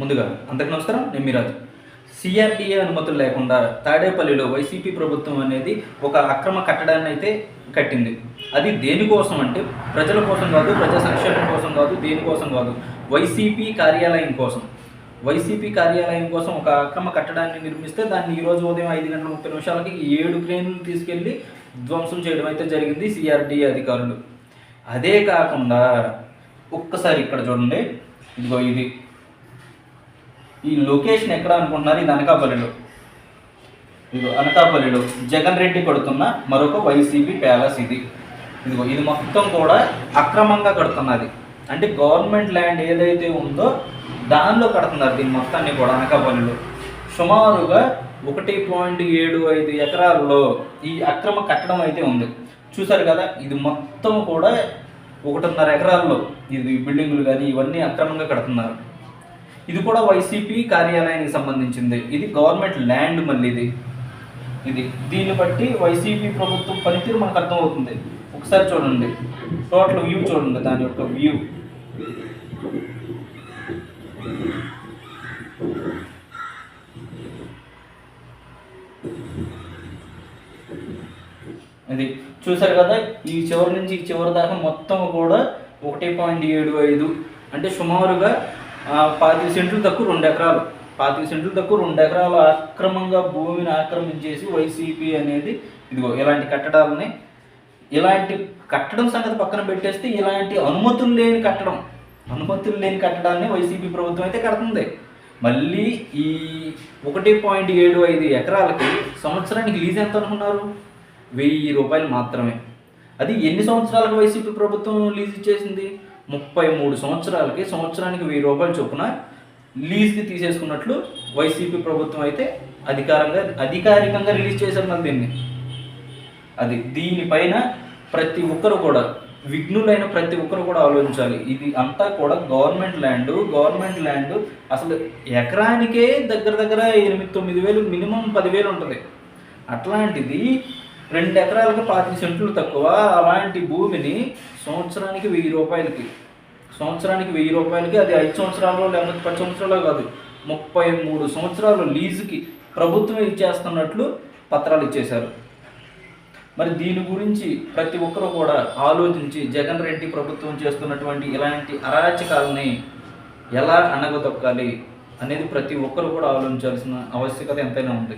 ముందుగా అందరికీ నమస్కారం నేను మీరాజు సిఆర్డీఏ అనుమతులు లేకుండా తాడేపల్లిలో వైసీపీ ప్రభుత్వం అనేది ఒక అక్రమ కట్టడాన్ని అయితే కట్టింది. అది దేనికోసం అంటే ప్రజల కోసం కాదు ప్రజా సంక్షేమం కోసం కాదు దేనికోసం కాదు వైసీపీ కార్యాలయం కోసం. వైసీపీ కార్యాలయం కోసం ఒక అక్రమ కట్టడాన్ని నిర్మిస్తే దాన్ని ఈరోజు ఉదయం ఐదు గంటల ముప్పై నిమిషాలకి ఏడు క్రేన్లు తీసుకెళ్ళి ధ్వంసం చేయడం అయితే జరిగింది సిఆర్డీఏ అధికారులు. అదే కాకుండా ఒక్కసారి ఇక్కడ చూడండి. ఇదిగో ఇది. ఈ లొకేషన్ ఎక్కడ అనుకుంటున్నారు? ఇది అనకాపల్లిలో. ఇదిగో అనకాపల్లిలో జగన్ రెడ్డి కడుతున్న మరొక వైసీపీ ప్యాలెస్ ఇది. ఇదిగో ఇది మొత్తం కూడా అక్రమంగా కడుతున్నది. అంటే గవర్నమెంట్ ల్యాండ్ ఏదైతే ఉందో దానిలో కడుతున్నారు దీని మొత్తాన్ని కూడా అనకాపల్లిలో. సుమారుగా ఒకటి పాయింట్ ఏడు ఐదు ఎకరాల్లో ఈ అక్రమ కట్టడం అయితే ఉంది. చూసారు కదా ఇది మొత్తం కూడా ఒకటిన్నర ఎకరాల్లో. ఇది బిల్డింగులు కానీ ఇవన్నీ అక్రమంగా కడుతున్నారు. ఇది కూడా వైసీపీ కార్యాలయానికి సంబంధించింది. ఇది గవర్నమెంట్ ల్యాండ్ మళ్ళీ ఇది. ఇది. దీన్ని బట్టి వైసీపీ ప్రభుత్వం పనితీరు మనకు అర్థమవుతుంది. ఒకసారి చూడండి. టోటల్ వ్యూ చూడండి దాని యొక్క వ్యూ. ఇది చూసారు కదా ఈ చివరి నుంచి ఈ చివరి దాకా మొత్తం కూడా ఒకటి పాయింట్ ఏడు ఐదు. అంటే సుమారుగా పాతిక సెంట్లు తక్కువ రెండు ఎకరాలు. పాతిక సెంట్లు తక్కువ రెండు ఎకరాలు అక్రమంగా భూమిని ఆక్రమించేసి వైసీపీ అనేది ఇదిగో ఇలాంటి కట్టడాలని ఇలాంటి కట్టడం సంగతి పక్కన పెట్టేస్తే ఇలాంటి అనుమతులు లేని కట్టడం అనుమతులు లేని కట్టడాన్ని వైసీపీ ప్రభుత్వం అయితే కడుతుంది. మళ్ళీ ఈ ఒకటి పాయింట్ ఏడు ఐదు ఎకరాలకి సంవత్సరానికి లీజ్ ఎంత అనుకున్నారు? వెయ్యి రూపాయలు మాత్రమే. అది ఎన్ని సంవత్సరాలకు వైసీపీ ప్రభుత్వం లీజ్ ఇచ్చేసింది? ముప్పై మూడు సంవత్సరాలకి సంవత్సరానికి వెయ్యి రూపాయలు చొప్పున లీజ్కి తీసేసుకున్నట్లు వైసీపీ ప్రభుత్వం అయితే అధికారంగా అధికారికంగా రిలీజ్ చేశారు మన దీన్ని. అది దీనిపైన ప్రతి ఒక్కరు కూడా విఘ్నులైన ప్రతి ఒక్కరు కూడా ఆలోచించాలి. ఇది అంతా కూడా గవర్నమెంట్ ల్యాండ్ గవర్నమెంట్ ల్యాండ్ అసలు ఎకరానికే దగ్గర దగ్గర ఎనిమిది తొమ్మిది వేలు మినిమం పదివేలు ఉంటుంది. అట్లాంటిది రెండు ఎకరాలకు పాతి సెంట్లు తక్కువ అలాంటి భూమిని సంవత్సరానికి వెయ్యి రూపాయలకి సంవత్సరానికి వెయ్యి రూపాయలకి అది ఐదు సంవత్సరాలు లేకపోతే పది సంవత్సరాలు కాదు ముప్పై మూడు సంవత్సరాలు లీజుకి ప్రభుత్వం ఇచ్చేస్తున్నట్లు పత్రాలు ఇచ్చేశారు. మరి దీని గురించి ప్రతి ఒక్కరూ కూడా ఆలోచించి జగన్ రెడ్డి ప్రభుత్వం చేస్తున్నటువంటి ఇలాంటి అరాచకాలని ఎలా అణగదొక్కాలి అనేది ప్రతి ఒక్కరు కూడా ఆలోచించాల్సిన ఆవశ్యకత ఎంతైనా ఉంది.